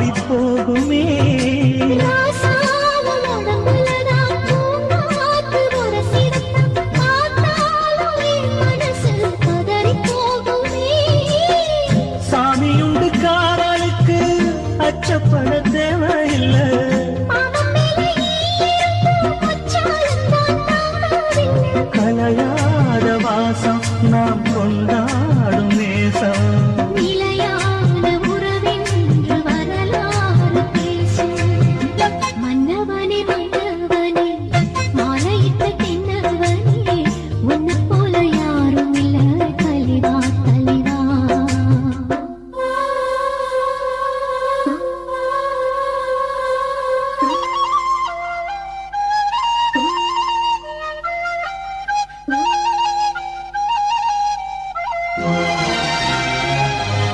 மாறி போகுமே. சாமியுண்டு காராளுக்கு அச்சப்பட தேவையில்லை. கலையாத வாசம் நாம் கொண்ட